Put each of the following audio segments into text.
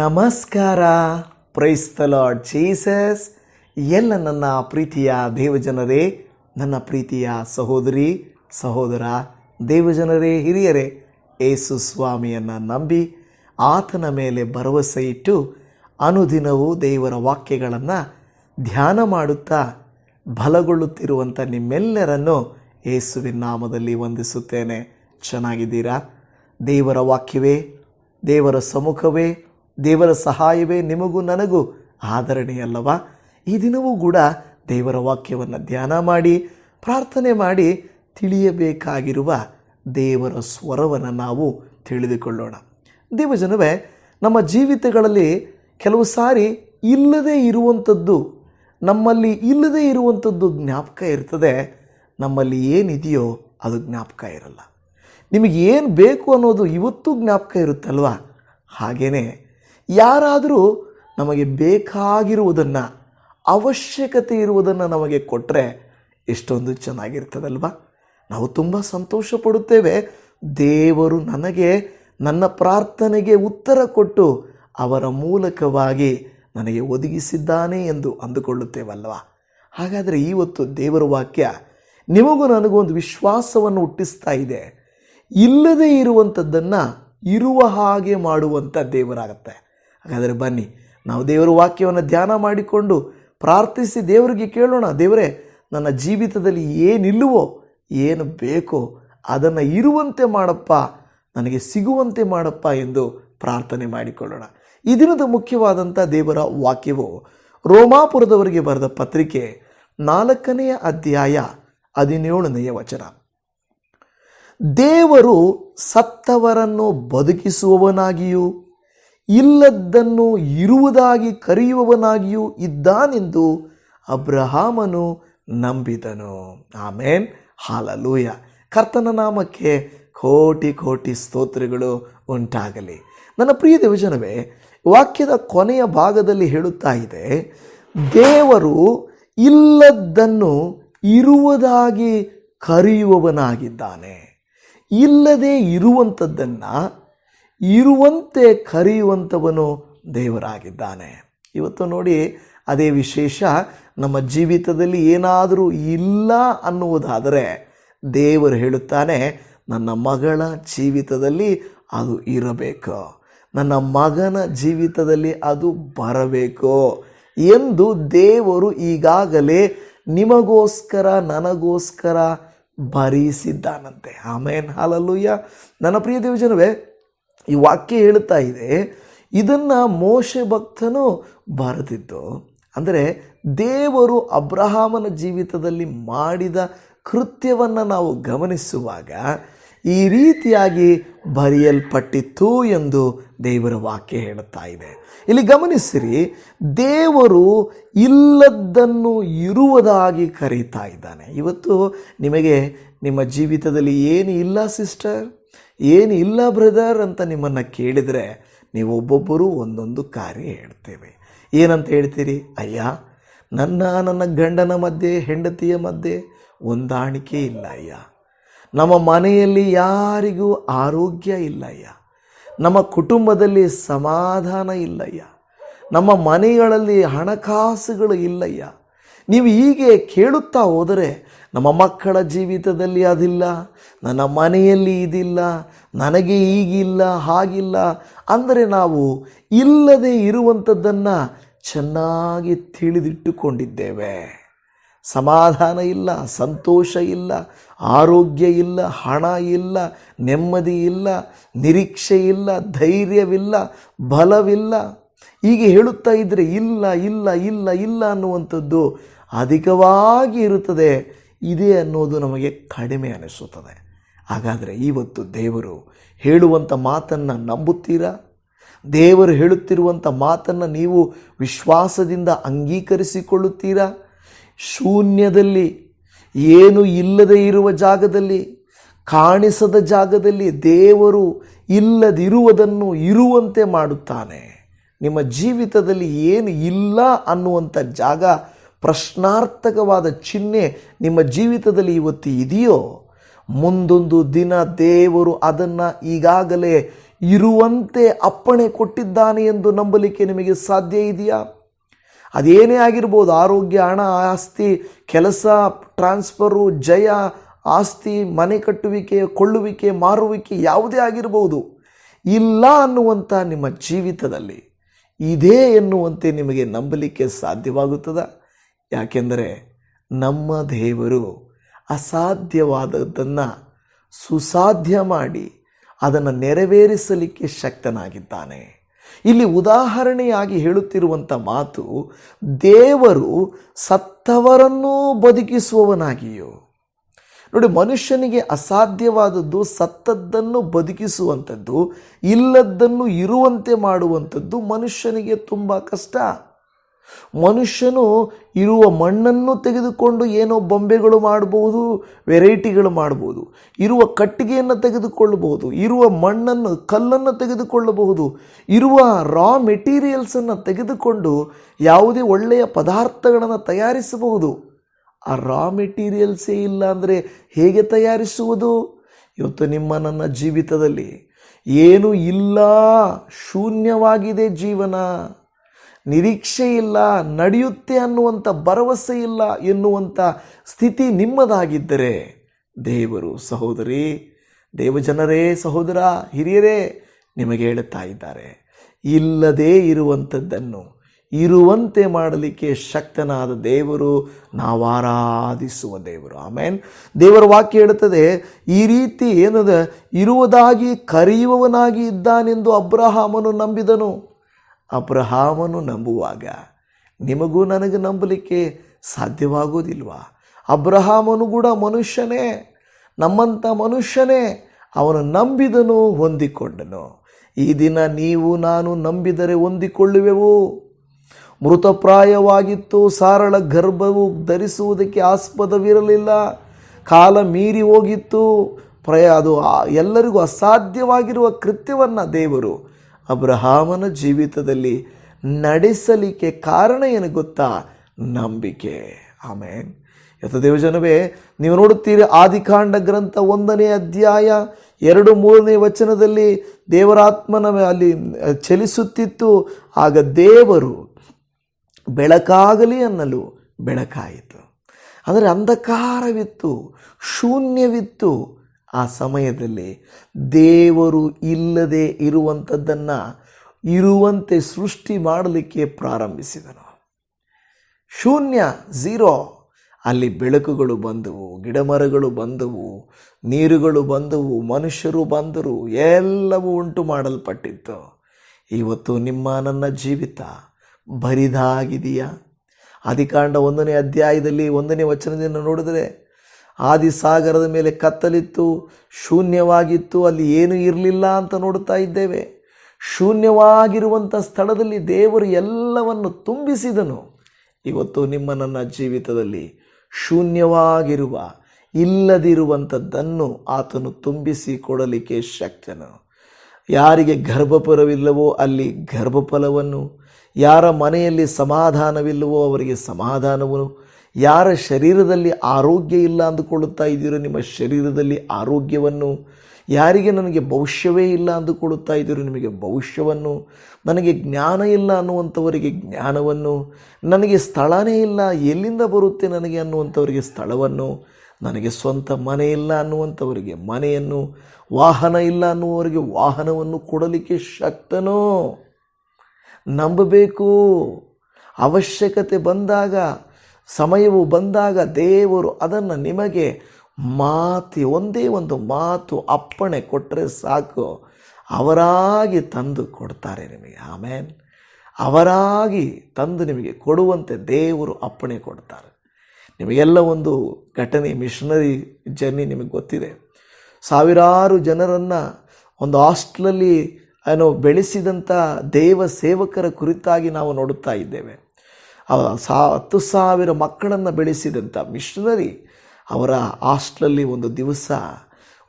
ನಮಸ್ಕಾರ. ಪ್ರೈಸ್ತ lord Jesus ಎಲ್ಲ ನನ್ನ ಪ್ರೀತಿಯ ದೇವಜನರೇ, ನನ್ನ ಪ್ರೀತಿಯ ಸಹೋದರಿ, ಸಹೋದರ, ದೇವಜನರೇ, ಹಿರಿಯರೇ, ಏಸು ಸ್ವಾಮಿಯನ್ನು ನಂಬಿ ಆತನ ಮೇಲೆ ಭರವಸೆ ಇಟ್ಟು ಅನುದಿನವೂ ದೇವರ ವಾಕ್ಯಗಳನ್ನು ಧ್ಯಾನ ಮಾಡುತ್ತಾ ಬಲಗೊಳ್ಳುತ್ತಿರುವಂಥ ನಿಮ್ಮೆಲ್ಲರನ್ನು ಏಸುವಿನ ನಾಮದಲ್ಲಿ ವಂದಿಸುತ್ತೇನೆ. ಚೆನ್ನಾಗಿದ್ದೀರಾ? ದೇವರ ವಾಕ್ಯವೇ, ದೇವರ ಸಮ್ಮುಖವೇ ದೇವರ ಸಹಾಯವೇ ನಿಮಗೂ ನನಗೂ ಆಧರಣೆಯಲ್ಲವಾ ಈ ದಿನವೂ ಕೂಡ ದೇವರ ವಾಕ್ಯವನ್ನು ಧ್ಯಾನ ಮಾಡಿ, ಪ್ರಾರ್ಥನೆ ಮಾಡಿ ತಿಳಿಯಬೇಕಾಗಿರುವ ದೇವರ ಸ್ವರವನ್ನು ನಾವು ತಿಳಿದುಕೊಳ್ಳೋಣ. ದೇವಜನವೇ, ನಮ್ಮ ಜೀವಿತಗಳಲ್ಲಿ ಕೆಲವು ಸಾರಿ ಇಲ್ಲದೇ ಇರುವಂಥದ್ದು, ನಮ್ಮಲ್ಲಿ ಇಲ್ಲದೇ ಇರುವಂಥದ್ದು ಜ್ಞಾಪಕ ಇರ್ತದೆ. ನಮ್ಮಲ್ಲಿ ಏನಿದೆಯೋ ಅದು ಜ್ಞಾಪಕ ಇರಲ್ಲ. ನಿಮಗೆ ಏನು ಬೇಕು ಅನ್ನೋದು ಇವತ್ತು ಜ್ಞಾಪಕ ಇರುತ್ತಲ್ವ? ಹಾಗೆಯೇ ಯಾರಾದರೂ ನಮಗೆ ಬೇಕಾಗಿರುವುದನ್ನು, ಅವಶ್ಯಕತೆ ಇರುವುದನ್ನು ನಮಗೆ ಕೊಟ್ಟರೆ ಎಷ್ಟೊಂದು ಚೆನ್ನಾಗಿರ್ತದಲ್ವ? ನಾವು ತುಂಬ ಸಂತೋಷ ಪಡುತ್ತೇವೆ ದೇವರು ನನಗೆ ನನ್ನ ಪ್ರಾರ್ಥನೆಗೆ ಉತ್ತರ ಕೊಟ್ಟು ಅವರ ಮೂಲಕವಾಗಿ ನನಗೆ ಒದಗಿಸಿದ್ದಾನೆ ಎಂದು ಅಂದುಕೊಳ್ಳುತ್ತೇವಲ್ವ? ಹಾಗಾದರೆ ಇವತ್ತು ದೇವರ ವಾಕ್ಯ, ನಿಮಗೂ ನನಗೂ ಒಂದು ವಿಶ್ವಾಸವನ್ನು ಹುಟ್ಟಿಸ್ತಾ ಇದೆ. ಇಲ್ಲದೇ ಇರುವಂಥದ್ದನ್ನು ಇರುವ ಹಾಗೆ ಮಾಡುವಂಥ ದೇವರಾಗತ್ತೆ. ಹಾಗಾದರೆ ಬನ್ನಿ, ನಾವು ದೇವರ ವಾಕ್ಯವನ್ನು ಧ್ಯಾನ ಮಾಡಿಕೊಂಡು ಪ್ರಾರ್ಥಿಸಿ ದೇವರಿಗೆ ಕೇಳೋಣ. ದೇವರೇ, ನನ್ನ ಜೀವಿತದಲ್ಲಿ ಏನಿಲ್ಲವೋ, ಏನು ಬೇಕೋ ಅದನ್ನು ಇರುವಂತೆ ಮಾಡಪ್ಪ, ನನಗೆ ಸಿಗುವಂತೆ ಮಾಡಪ್ಪ ಎಂದು ಪ್ರಾರ್ಥನೆ ಮಾಡಿಕೊಳ್ಳೋಣ. ಈ ದಿನದ ಮುಖ್ಯವಾದಂಥ ದೇವರ ವಾಕ್ಯವು ರೋಮಾಪುರದವರಿಗೆ ಬರೆದ ಪತ್ರಿಕೆ ನಾಲ್ಕನೆಯ ಅಧ್ಯಾಯ ಹದಿನೇಳನೆಯ ವಚನ. ದೇವರು ಸತ್ತವರನ್ನು ಬದುಕಿಸುವವನಾಗಿಯೂ ಇಲ್ಲದ್ದನ್ನು ಇರುವುದಾಗಿ ಕರೆಯುವವನಾಗಿಯೂ ಇದ್ದಾನೆಂದು ಅಬ್ರಹಾಮನು ನಂಬಿದನು. ಆಮೇನ್. ಹಾಲಲೂಯ. ಕರ್ತನ ನಾಮಕ್ಕೆ ಕೋಟಿ ಕೋಟಿ ಸ್ತೋತ್ರಗಳು ಉಂಟಾಗಲಿ. ನನ್ನ ಪ್ರಿಯ ದೇವಜನವೇ ವಾಕ್ಯದ ಕೊನೆಯ ಭಾಗದಲ್ಲಿ ಹೇಳುತ್ತಾ ಇದೆ, ದೇವರು ಇಲ್ಲದ್ದನ್ನು ಇರುವುದಾಗಿ ಕರೆಯುವವನಾಗಿದ್ದಾನೆ. ಇಲ್ಲದೆ ಇರುವಂಥದ್ದನ್ನು ಇರುವಂತೆ ಕರೆಯುವಂಥವನು ದೇವರಾಗಿದ್ದಾನೆ. ಇವತ್ತು ನೋಡಿ ಅದೇ ವಿಶೇಷ, ನಮ್ಮ ಜೀವಿತದಲ್ಲಿ ಏನಾದರೂ ಇಲ್ಲ ಅನ್ನುವುದಾದರೆ ದೇವರು ಹೇಳುತ್ತಾನೆ, ನನ್ನ ಮಗಳ ಜೀವಿತದಲ್ಲಿ ಅದು ಇರಬೇಕು. ನನ್ನ ಮಗನ ಜೀವಿತದಲ್ಲಿ ಅದು ಬರಬೇಕು ಎಂದು ದೇವರು ಈಗಾಗಲೇ ನಿಮಗೋಸ್ಕರ, ನನಗೋಸ್ಕರ ಭರಿಸಿದ್ದಾನಂತೆ ಆಮೇನ್. ಹಾಲಲ್ಲೂಯ್ಯ ನನ್ನ ಪ್ರಿಯ ದೇವಜನವೇ ಈ ವಾಕ್ಯ ಹೇಳುತ್ತಾ ಇದೆ, ಇದನ್ನು ಮೋಶೆ ಭಕ್ತನು ಬರೆದಿದ್ದು. ಅಂದರೆ ದೇವರು ಅಬ್ರಹಾಮನ ಜೀವಿತದಲ್ಲಿ ಮಾಡಿದ ಕೃತ್ಯವನ್ನು ನಾವು ಗಮನಿಸುವಾಗ ಈ ರೀತಿಯಾಗಿ ಬರೆಯಲ್ಪಟ್ಟಿತ್ತು ಎಂದು ದೇವರ ವಾಕ್ಯ ಹೇಳುತ್ತಾ ಇದೆ. ಇಲ್ಲಿ ಗಮನಿಸಿರಿ, ದೇವರು ಇಲ್ಲದ್ದನ್ನು ಇರುವುದಾಗಿ ಕರೀತಾ ಇದ್ದಾನೆ. ಇವತ್ತು ನಿಮಗೆ ನಿಮ್ಮ ಜೀವಿತದಲ್ಲಿ ಏನು ಇಲ್ಲ, ಸಿಸ್ಟರ್? ಏನು ಇಲ್ಲ ಬ್ರದರ್ ಅಂತ ನಿಮ್ಮನ್ನು ಕೇಳಿದರೆ ನೀವು ಒಬ್ಬೊಬ್ಬರು ಒಂದೊಂದು ಕಾರ್ಯ ಹೇಳ್ತೇವೆ. ಏನಂತ ಹೇಳ್ತೀರಿ? ಅಯ್ಯ, ನನ್ನ ನನ್ನ ಗಂಡನ ಮಧ್ಯೆ, ಹೆಂಡತಿಯ ಮಧ್ಯೆ ಹೊಂದಾಣಿಕೆ ಇಲ್ಲ ಅಯ್ಯ. ನಮ್ಮ ಮನೆಯಲ್ಲಿ ಯಾರಿಗೂ ಆರೋಗ್ಯ ಇಲ್ಲ ಅಯ್ಯ. ನಮ್ಮ ಕುಟುಂಬದಲ್ಲಿ ಸಮಾಧಾನ ಇಲ್ಲಯ್ಯ ನಮ್ಮ ಮನೆಗಳಲ್ಲಿ ಹಣಕಾಸುಗಳು ಇಲ್ಲಯ್ಯ ನೀವು ಹೀಗೆ ಕೇಳುತ್ತಾ ಹೋದರೆ ನಮ್ಮ ಮಕ್ಕಳ ಜೀವಿತದಲ್ಲಿ ಅದಿಲ್ಲ, ನನ್ನ ಮನೆಯಲ್ಲಿ ಇದಿಲ್ಲ, ನನಗೆ ಈಗಿಲ್ಲ, ಹಾಗಿಲ್ಲ. ಅಂದರೆ ನಾವು ಇಲ್ಲದೆ ಇರುವಂಥದ್ದನ್ನು ಚೆನ್ನಾಗಿ ತಿಳಿದಿಟ್ಟುಕೊಂಡಿದ್ದೇವೆ. ಸಮಾಧಾನ ಇಲ್ಲ, ಸಂತೋಷ ಇಲ್ಲ, ಆರೋಗ್ಯ ಇಲ್ಲ, ಹಣ ಇಲ್ಲ, ನೆಮ್ಮದಿ ಇಲ್ಲ, ನಿರೀಕ್ಷೆ ಇಲ್ಲ, ಧೈರ್ಯವಿಲ್ಲ, ಬಲವಿಲ್ಲ. ಹೀಗೆ ಹೇಳುತ್ತಾ ಇದ್ದರೆ ಇಲ್ಲ ಇಲ್ಲ ಇಲ್ಲ ಇಲ್ಲ ಅನ್ನುವಂಥದ್ದು ಅಧಿಕವಾಗಿ ಇರುತ್ತದೆ. ಇದೆ ಅನ್ನೋದು ನಮಗೆ ಕಡಿಮೆ ಅನಿಸುತ್ತದೆ. ಹಾಗಾದರೆ ಇವತ್ತು ದೇವರು ಹೇಳುವಂಥ ಮಾತನ್ನು ನಂಬುತ್ತೀರಾ? ದೇವರು ಹೇಳುತ್ತಿರುವಂಥ ಮಾತನ್ನು ನೀವು ವಿಶ್ವಾಸದಿಂದ ಅಂಗೀಕರಿಸಿಕೊಳ್ಳುತ್ತೀರಾ? ಶೂನ್ಯದಲ್ಲಿ ಏನು ಇಲ್ಲದೆ ಇರುವ ಜಾಗದಲ್ಲಿ, ಕಾಣಿಸದ ಜಾಗದಲ್ಲಿ ದೇವರು ಇಲ್ಲದಿರುವುದನ್ನು ಇರುವಂತೆ ಮಾಡುತ್ತಾನೆ. ನಿಮ್ಮ ಜೀವಿತದಲ್ಲಿ ಏನು ಇಲ್ಲ ಅನ್ನುವಂಥ ಜಾಗ ಪ್ರಶ್ನಾರ್ಥಕವಾದ ಚಿಹ್ನೆ ನಿಮ್ಮ ಜೀವಿತದಲ್ಲಿ ಇವತ್ತು ಇದೆಯೋ? ಮುಂದೊಂದು ದಿನ ದೇವರು ಅದನ್ನು ಈಗಾಗಲೇ ಇರುವಂತೆ ಅಪ್ಪಣೆ ಕೊಟ್ಟಿದ್ದಾನೆ ಎಂದು ನಂಬಲಿಕ್ಕೆ ನಿಮಗೆ ಸಾಧ್ಯ ಇದೆಯಾ? ಅದೇನೇ ಆಗಿರ್ಬೋದು, ಆರೋಗ್ಯ, ಹಣ, ಆಸ್ತಿ, ಕೆಲಸ, ಟ್ರಾನ್ಸ್ಫರು, ಜಯ, ಆಸ್ತಿ, ಮನೆ ಕಟ್ಟುವಿಕೆ, ಕೊಳ್ಳುವಿಕೆ, ಮಾರುವಿಕೆ ಯಾವುದೇ ಆಗಿರ್ಬೋದು, ಇಲ್ಲ ಅನ್ನುವಂಥ ನಿಮ್ಮ ಜೀವಿತದಲ್ಲಿ, ಇದೇ ಎನ್ನುವಂತೆ ನಿಮಗೆ ನಂಬಲಿಕ್ಕೆ ಸಾಧ್ಯವಾಗುತ್ತದ? ಯಾಕೆಂದರೆ ನಮ್ಮ ದೇವರು ಅಸಾಧ್ಯವಾದದ್ದನ್ನು ಸುಸಾಧ್ಯ ಮಾಡಿ ಅದನ್ನು ನೆರವೇರಿಸಲಿಕ್ಕೆ ಶಕ್ತನಾಗಿದ್ದಾನೆ. ಇಲ್ಲಿ ಉದಾಹರಣೆಯಾಗಿ ಹೇಳುತ್ತಿರುವಂಥ ಮಾತು, ದೇವರು ಸತ್ತವರನ್ನೂ ಬದುಕಿಸುವವನಾಗಿಯೋ. ನೋಡಿ, ಮನುಷ್ಯನಿಗೆ ಅಸಾಧ್ಯವಾದದ್ದು ಸತ್ತದ್ದನ್ನು ಬದುಕಿಸುವಂಥದ್ದು ಇಲ್ಲದ್ದನ್ನು ಇರುವಂತೆ ಮಾಡುವಂಥದ್ದು ಮನುಷ್ಯನಿಗೆ ತುಂಬ ಕಷ್ಟ. ಮನುಷ್ಯನು ಇರುವ ಮಣ್ಣನ್ನು ತೆಗೆದುಕೊಂಡು ಏನೋ ಬೊಂಬೆಗಳು ಮಾಡಬಹುದು ವೆರೈಟಿಗಳು ಮಾಡಬಹುದು ಇರುವ ಕಟ್ಟಿಗೆಯನ್ನು ತೆಗೆದುಕೊಳ್ಳಬಹುದು, ಇರುವ ಮಣ್ಣನ್ನು, ಕಲ್ಲನ್ನು ತೆಗೆದುಕೊಳ್ಳಬಹುದು, ಇರುವ ರಾ ಮೆಟೀರಿಯಲ್ಸನ್ನು ತೆಗೆದುಕೊಂಡು ಯಾವುದೇ ಒಳ್ಳೆಯ ಪದಾರ್ಥಗಳನ್ನು ತಯಾರಿಸಬಹುದು. ಆ ರಾ ಮೆಟೀರಿಯಲ್ಸೇ ಇಲ್ಲ ಅಂದರೆ ಹೇಗೆ ತಯಾರಿಸುವುದು? ಇವತ್ತು ನಿಮ್ಮ, ನನ್ನ ಜೀವಿತದಲ್ಲಿ ಏನು ಇಲ್ಲ, ಶೂನ್ಯವಾಗಿದೆ ಜೀವನ. ನಿರೀಕ್ಷೆ ಇಲ್ಲ ನಡೆಯುತ್ತೆ ಅನ್ನುವಂಥ ಭರವಸೆ ಇಲ್ಲ ಎನ್ನುವಂಥ ಸ್ಥಿತಿ ನಿಮ್ಮದಾಗಿದ್ದರೆ ದೇವರು ಸಹೋದರಿ, ದೇವಜನರೇ, ಸಹೋದರ, ಹಿರಿಯರೇ ನಿಮಗೆ ಹೇಳುತ್ತಾ ಇದ್ದಾರೆ, ಇಲ್ಲದೇ ಇರುವಂಥದ್ದನ್ನು, ಇರುವಂತೆ ಮಾಡಲಿಕ್ಕೆ ಶಕ್ತನಾದ ದೇವರು ನಾವಾರಾಧಿಸುವ ದೇವರು. ಆಮೇನ್. ದೇವರ ವಾಕ್ಯ ಹೇಳುತ್ತದೆ, ಈ ರೀತಿ ಏನದ, ಇರುವುದಾಗಿ ಕರೆಯುವವನಾಗಿ ಇದ್ದಾನೆಂದು ಅಬ್ರಹಾಮನು ನಂಬಿದನು. ಅಬ್ರಹಾಮನು ನಂಬುವಾಗ, ನಿಮಗೂ ನನಗೆ ನಂಬಲಿಕ್ಕೆ ಸಾಧ್ಯವಾಗೋದಿಲ್ವಾ? ಅಬ್ರಹಾಮನು ಕೂಡ ಮನುಷ್ಯನೇ, ನಮ್ಮಂಥ ಮನುಷ್ಯನೇ, ಅವನು ನಂಬಿದನು, ಹೊಂದಿಕೊಂಡನು. ಈ ದಿನ ನೀವು, ನಾನು ನಂಬಿದರೆ ಹೊಂದಿಕೊಳ್ಳುವೆವು? ಮೃತಪ್ರಾಯವಾಗಿತ್ತು, ಸಾರಳ ಗರ್ಭವು ಧರಿಸುವುದಕ್ಕೆ ಆಸ್ಪದವಿರಲಿಲ್ಲ, ಕಾಲ ಮೀರಿ ಹೋಗಿತ್ತು. ಪ್ರಯ, ಅದು ಎಲ್ಲರಿಗೂ ಅಸಾಧ್ಯವಾಗಿರುವ ಕೃತ್ಯವನ್ನು ದೇವರು ಅಬ್ರಹಾಮನ ಜೀವಿತದಲ್ಲಿ ನಡೆಸಲಿಕ್ಕೆ ಕಾರಣ ಏನು ಗೊತ್ತಾ ನಂಬಿಕೆ. ಆಮೇನ್. ಯಥ ದೇವಜನವೇ ನೀವು ನೋಡುತ್ತೀರಿ ಆದಿಕಾಂಡ ಗ್ರಂಥ ಒಂದನೇ ಅಧ್ಯಾಯ, ಎರಡು ಮೂರನೇ ವಚನದಲ್ಲಿ ದೇವರಾತ್ಮನ ಅಲ್ಲಿ ಚಲಿಸುತ್ತಿತ್ತು. ಆಗ ದೇವರು ಬೆಳಕಾಗಲಿ ಅನ್ನಲು ಬೆಳಕಾಯಿತು. ಅಂದರೆ ಅಂಧಕಾರವಿತ್ತು, ಶೂನ್ಯವಿತ್ತು. ಆ ಸಮಯದಲ್ಲಿ ದೇವರು ಇಲ್ಲದೆ ಇರುವಂಥದ್ದನ್ನು ಇರುವಂತೆ ಸೃಷ್ಟಿ ಮಾಡಲಿಕ್ಕೆ ಪ್ರಾರಂಭಿಸಿದನು. ಶೂನ್ಯ ಝೀರೋ, ಅಲ್ಲಿ ಬೆಳಕುಗಳು ಬಂದವು, ಗಿಡಮರಗಳು ಬಂದವು, ನೀರುಗಳು ಬಂದವು, ಮನುಷ್ಯರು ಬಂದರು, ಎಲ್ಲವೂ ಉಂಟು ಮಾಡಲ್ಪಟ್ಟಿತ್ತು. ಇವತ್ತು ನಿಮ್ಮ ನನ್ನ ಜೀವಿತ ಬರಿದಾಗಿದೆಯಾ? ಆದಿಕಾಂಡ ಒಂದನೇ ಅಧ್ಯಾಯದಲ್ಲಿ ಒಂದನೇ ವಚನದಿಂದ ನೋಡಿದರೆ ಆದಿಸಾಗರದ ಮೇಲೆ ಕತ್ತಲಿತ್ತು, ಶೂನ್ಯವಾಗಿತ್ತು, ಅಲ್ಲಿ ಏನೂ ಇರಲಿಲ್ಲ ಅಂತ ನೋಡುತ್ತಾ ಇದ್ದೇವೆ. ಶೂನ್ಯವಾಗಿರುವಂಥ ಸ್ಥಳದಲ್ಲಿ ದೇವರು ಎಲ್ಲವನ್ನು ತುಂಬಿಸಿದನು. ಇವತ್ತು ನಿಮ್ಮ ನನ್ನ ಜೀವಿತದಲ್ಲಿ ಶೂನ್ಯವಾಗಿರುವ, ಇಲ್ಲದಿರುವಂಥದ್ದನ್ನು ಆತನು ತುಂಬಿಸಿ ಕೊಡಲಿಕ್ಕೆ ಶಕ್ತನು. ಯಾರಿಗೆ ಗರ್ಭಪುರವಿಲ್ಲವೋ ಅಲ್ಲಿ ಗರ್ಭಫಲವನ್ನು, ಯಾರ ಮನೆಯಲ್ಲಿ ಸಮಾಧಾನವಿಲ್ಲವೋ ಅವರಿಗೆ ಸಮಾಧಾನವನ್ನು ಯಾರ ಶರೀರದಲ್ಲಿ ಆರೋಗ್ಯ ಇಲ್ಲ ಅಂದುಕೊಳ್ಳುತ್ತಾ ಇದ್ದೀರೋ, ನಿಮ್ಮ ಶರೀರದಲ್ಲಿ ಆರೋಗ್ಯವನ್ನು ಯಾರಿಗೆ ನನಗೆ ಭವಿಷ್ಯವೇ ಇಲ್ಲ ಅಂದುಕೊಳ್ಳುತ್ತಾ ಇದ್ದೀರೋ, ನಿಮಗೆ ಭವಿಷ್ಯವನ್ನು, ನನಗೆ ಜ್ಞಾನ ಇಲ್ಲ ಅನ್ನುವಂಥವರಿಗೆ ಜ್ಞಾನವನ್ನು, ನನಗೆ ಸ್ಥಳನೇ ಇಲ್ಲ, ಎಲ್ಲಿಂದ ಬರುತ್ತೆ ನನಗೆ ಅನ್ನುವಂಥವರಿಗೆ ಸ್ಥಳವನ್ನು, ನನಗೆ ಸ್ವಂತ ಮನೆ ಇಲ್ಲ ಅನ್ನುವಂಥವರಿಗೆ ಮನೆಯನ್ನು, ವಾಹನ ಇಲ್ಲ ಅನ್ನುವರಿಗೆ ವಾಹನವನ್ನು ಕೊಡಲಿಕ್ಕೆ ಶಕ್ತನೋ. ನಂಬಬೇಕು. ಅವಶ್ಯಕತೆ ಬಂದಾಗ ಸಮಯವು ಬಂದಾಗ ದೇವರು ಅದನ್ನು ನಿಮಗೆ ಮಾತಿ, ಒಂದೇ ಒಂದು ಮಾತು ಅಪ್ಪಣೆ ಕೊಟ್ಟರೆ ಸಾಕು. ಅವರಾಗಿ ತಂದು ಕೊಡ್ತಾರೆ ನಿಮಗೆ. ಆಮೇನ್. ಅವರಾಗಿ ತಂದು ನಿಮಗೆ ಕೊಡುವಂತೆ ದೇವರು ಅಪ್ಪಣೆ ಕೊಡ್ತಾರೆ. ನಿಮಗೆಲ್ಲ ಒಂದು ಘಟನೆ ಮಿಷನರಿ ಜರ್ನಿ ನಿಮಗೆ ಗೊತ್ತಿದೆ. ಸಾವಿರಾರು ಜನರನ್ನು ಒಂದು ಹಾಸ್ಟ್ಲಲ್ಲಿ ಏನೋ ಬೆಳೆಸಿದಂಥ ದೇವ ಸೇವಕರ ಕುರಿತಾಗಿ ನಾವು ನೋಡುತ್ತಾ ಇದ್ದೇವೆ. ಆ ಸಾ, ಹತ್ತು ಸಾವಿರ ಮಕ್ಕಳನ್ನು ಬೆಳೆಸಿದಂಥ ಮಿಷನರಿ ಅವರ ಹಾಸ್ಟ್ಲಲ್ಲಿ ಒಂದು ದಿವಸ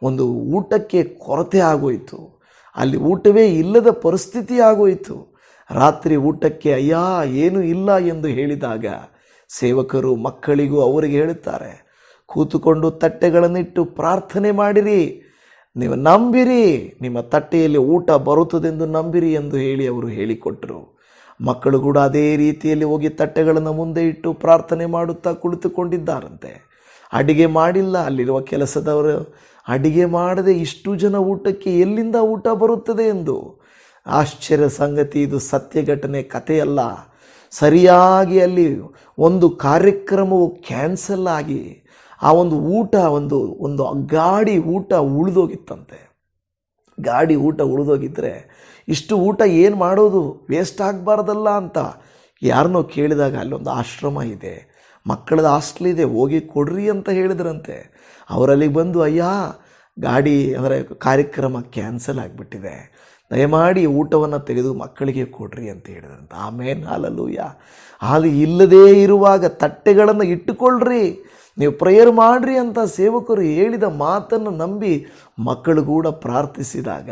ಒಂದು ಊಟಕ್ಕೆ ಕೊರತೆ ಆಗೋಯಿತು. ಅಲ್ಲಿ ಊಟವೇ ಇಲ್ಲದ ಪರಿಸ್ಥಿತಿ ಆಗೋಯಿತು. ರಾತ್ರಿ ಊಟಕ್ಕೆ, ಅಯ್ಯ, ಏನೂ ಇಲ್ಲ ಎಂದು ಹೇಳಿದಾಗ ಸೇವಕರು ಮಕ್ಕಳಿಗೂ ಅವರಿಗೆ ಹೇಳುತ್ತಾರೆ, ಕೂತುಕೊಂಡು ತಟ್ಟೆಗಳನ್ನಿಟ್ಟು ಪ್ರಾರ್ಥನೆ ಮಾಡಿರಿ. ನೀವು ನಂಬಿರಿ. ನಿಮ್ಮ ತಟ್ಟೆಯಲ್ಲಿ ಊಟ ಬರುತ್ತದೆಂದು ನಂಬಿರಿ ಎಂದು ಹೇಳಿ ಅವರು ಹೇಳಿಕೊಟ್ಟರು ಮಕ್ಕಳು ಕೂಡ ಅದೇ ರೀತಿಯಲ್ಲಿ ಹೋಗಿ ತಟ್ಟೆಗಳನ್ನು ಮುಂದೆ ಇಟ್ಟು ಪ್ರಾರ್ಥನೆ ಮಾಡುತ್ತಾ ಕುಳಿತುಕೊಂಡಿದ್ದಾರಂತೆ. ಅಡಿಗೆ ಮಾಡಿಲ್ಲ, ಅಲ್ಲಿರುವ ಕೆಲಸದವರು ಅಡಿಗೆ ಮಾಡದೆ ಇಷ್ಟು ಜನ ಊಟಕ್ಕೆ ಎಲ್ಲಿಂದ ಊಟ ಬರುತ್ತದೆ ಎಂದು. ಆಶ್ಚರ್ಯ ಸಂಗತಿ, ಇದು ಸತ್ಯ ಘಟನೆ ಕಥೆಯಲ್ಲ. ಸರಿಯಾಗಿ ಅಲ್ಲಿ ಒಂದು ಕಾರ್ಯಕ್ರಮವು ಕ್ಯಾನ್ಸಲ್ ಆಗಿ ಆ ಒಂದು ಊಟ, ಒಂದು ಒಂದು ಗಾಡಿ ಊಟ ಉಳಿದೋಗಿತ್ತಂತೆ. ಗಾಡಿ ಊಟ ಉಳಿದೋಗಿದ್ರೆ ಇಷ್ಟು ಊಟ ಏನು ಮಾಡೋದು? ವೇಸ್ಟ್ ಆಗಬಾರ್ದಲ್ಲ ಅಂತ. ಯಾರನ್ನೋ ಕೇಳಿದಾಗ ಅಲ್ಲೊಂದು ಆಶ್ರಮ ಇದೆ. ಮಕ್ಕಳದ ಹಾಸ್ಟ್ಲ್ ಇದೆ, ಹೋಗಿ ಕೊಡ್ರಿ ಅಂತ ಹೇಳಿದ್ರಂತೆ. ಅವರಲ್ಲಿಗೆ ಬಂದು, ಅಯ್ಯ, ಗಾಡಿ ಅಂದರೆ ಕಾರ್ಯಕ್ರಮ ಕ್ಯಾನ್ಸಲ್ ಆಗಿಬಿಟ್ಟಿದೆ. ದಯಮಾಡಿ ಊಟವನ್ನು ತೆಗೆದು ಮಕ್ಕಳಿಗೆ ಕೊಡ್ರಿ ಅಂತ ಹೇಳಿದಂತ. ಆಮೇಲೆ ಹಾಲಲ್ಲೂಯ್ಯ ಹಾಲು ಇಲ್ಲದೇ ಇರುವಾಗ ತಟ್ಟೆಗಳನ್ನು ಇಟ್ಟುಕೊಳ್ಳ್ರಿ ನೀವು ಪ್ರೇಯರ್ ಮಾಡ್ರಿ ಅಂತ ಸೇವಕರು ಹೇಳಿದ ಮಾತನ್ನು ನಂಬಿ ಮಕ್ಕಳು ಕೂಡ ಪ್ರಾರ್ಥಿಸಿದಾಗ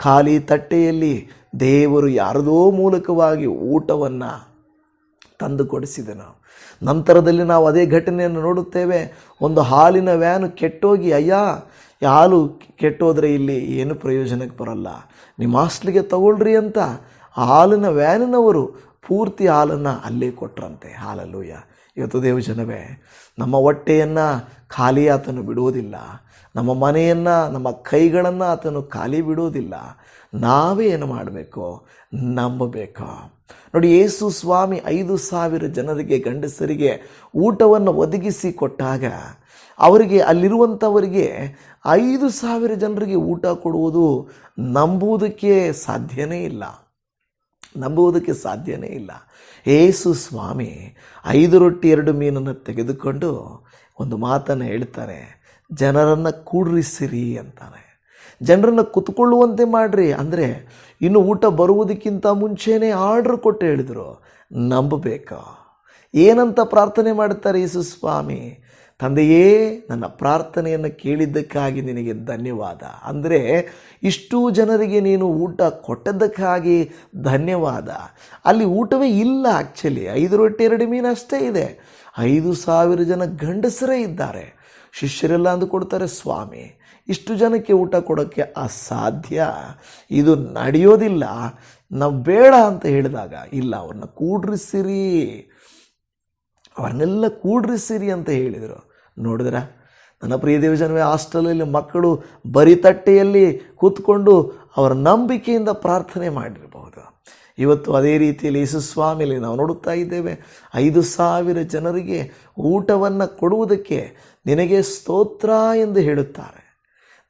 ಖಾಲಿ ತಟ್ಟೆಯಲ್ಲಿ ದೇವರು ಯಾರದೋ ಮೂಲಕವಾಗಿ ಊಟವನ್ನು ತಂದು ಕೊಡಿಸಿದನು ನಂತರದಲ್ಲಿ ನಾವು ಅದೇ ಘಟನೆಯನ್ನು ನೋಡುತ್ತೇವೆ. ಒಂದು ಹಾಲಿನ ವ್ಯಾನು ಕೆಟ್ಟೋಗಿ, ಅಯ್ಯ ಹಾಲು ಕೆಟ್ಟೋದ್ರೆ ಇಲ್ಲಿ ಏನು ಪ್ರಯೋಜನಕ್ಕೆ ಬರಲ್ಲ. ನಿಮ್ಮ ಹಾಸ್ಟ್ಲಿಗೆ ತಗೊಳ್ರಿ ಅಂತ ಆ ಹಾಲಿನ ವ್ಯಾನಿನವರು ಪೂರ್ತಿ ಹಾಲನ್ನು ಅಲ್ಲೇ ಕೊಟ್ರಂತೆ. ಹಾಲಲ್ಲೂಯ ಇವತ್ತು ದೇವ ಜನವೇ, ನಮ್ಮ ಹೊಟ್ಟೆಯನ್ನು ಖಾಲಿ ಆತನು ಬಿಡುವುದಿಲ್ಲ. ನಮ್ಮ ಮನೆಯನ್ನು, ನಮ್ಮ ಕೈಗಳನ್ನು ಆತನು ಖಾಲಿ ಬಿಡುವುದಿಲ್ಲ. ನಾವೇ ಏನು ಮಾಡಬೇಕು? ನಂಬಬೇಕು? ನೋಡಿ, ಯೇಸು ಸ್ವಾಮಿ ಐದು ಸಾವಿರ ಜನರಿಗೆ, ಗಂಡಸರಿಗೆ ಊಟವನ್ನು ಒದಗಿಸಿ ಕೊಟ್ಟಾಗ ಅವರಿಗೆ ಅಲ್ಲಿರುವಂಥವರಿಗೆ ಐದು ಸಾವಿರ ಜನರಿಗೆ ಊಟ ಕೊಡುವುದು ನಂಬುವುದಕ್ಕೆ ಸಾಧ್ಯನೇ ಇಲ್ಲ. ನಂಬುವುದಕ್ಕೆ ಸಾಧ್ಯನೇ ಇಲ್ಲ. ಏಸು ಸ್ವಾಮಿ ಐದು ರೊಟ್ಟಿ ಎರಡು ಮೀನನ್ನು ತೆಗೆದುಕೊಂಡು ಒಂದು ಮಾತನ್ನು ಹೇಳ್ತಾರೆ, ಜನರನ್ನು ಕೂಡ್ರಿಸಿರಿ ಅಂತಾರೆ. ಜನರನ್ನು ಕುತ್ಕೊಳ್ಳುವಂತೆ ಮಾಡಿರಿ. ಅಂದರೆ ಇನ್ನು ಊಟ ಬರುವುದಕ್ಕಿಂತ ಮುಂಚೆನೇ ಆರ್ಡ್ರ್ ಕೊಟ್ಟು ಹೇಳಿದರು, ನಂಬಬೇಕು? ಏನಂತ ಪ್ರಾರ್ಥನೆ ಮಾಡುತ್ತಾರೆ ಯೇಸು ಸ್ವಾಮಿ? ತಂದೆಯೇ, ನನ್ನ ಪ್ರಾರ್ಥನೆಯನ್ನು ಕೇಳಿದ್ದಕ್ಕಾಗಿ ನಿನಗೆ ಧನ್ಯವಾದ. ಅಂದರೆ, ಇಷ್ಟು ಜನರಿಗೆ ನೀನು ಊಟ ಕೊಟ್ಟದ್ದಕ್ಕಾಗಿ ಧನ್ಯವಾದ. ಅಲ್ಲಿ ಊಟವೇ ಇಲ್ಲ ಆ್ಯಕ್ಚುಲಿ ಐದು ರೊಟ್ಟಿ, ಎರಡು ಮೀನು ಅಷ್ಟೇ ಇದೆ. ಐದು ಸಾವಿರ ಜನ ಗಂಡಸರೇ ಇದ್ದಾರೆ. ಶಿಷ್ಯರೆಲ್ಲ ಅಂದುಕೊಡ್ತಾರೆ, ಸ್ವಾಮಿ, ಇಷ್ಟು ಜನಕ್ಕೆ ಊಟ ಕೊಡೋಕ್ಕೆ ಅಸಾಧ್ಯ? ಇದು ನಡೆಯೋದಿಲ್ಲ. ನಾವು ಬೇಡ ಅಂತ ಹೇಳಿದಾಗ, ಇಲ್ಲ, ಅವ್ರನ್ನ ಕೂಡ್ರಿಸಿರಿ. ಅವ್ರನ್ನೆಲ್ಲ ಕೂಡ್ರಿಸಿರಿ ಅಂತ ಹೇಳಿದರು. ನೋಡಿದ್ರ? ನನ್ನ ಪ್ರಿಯ ದೇವಜನವೇ, ಹಾಸ್ಟೆಲಲ್ಲಿ ಮಕ್ಕಳು ಬರಿ ತಟ್ಟೆಯಲ್ಲಿ ಕೂತ್ಕೊಂಡು ಅವರ ನಂಬಿಕೆಯಿಂದ ಪ್ರಾರ್ಥನೆ ಮಾಡಿರಬಹುದು. ಇವತ್ತು ಅದೇ ರೀತಿಯಲ್ಲಿ ಯೇಸುಸ್ವಾಮಿಯಲ್ಲಿ ನಾವು ನೋಡುತ್ತಾ ಇದ್ದೇವೆ, ಐದು ಸಾವಿರ ಜನರಿಗೆ ಊಟವನ್ನು ಕೊಡುವುದಕ್ಕೆ ನಿನಗೆ ಸ್ತೋತ್ರ ಎಂದು ಹೇಳುತ್ತಾರೆ.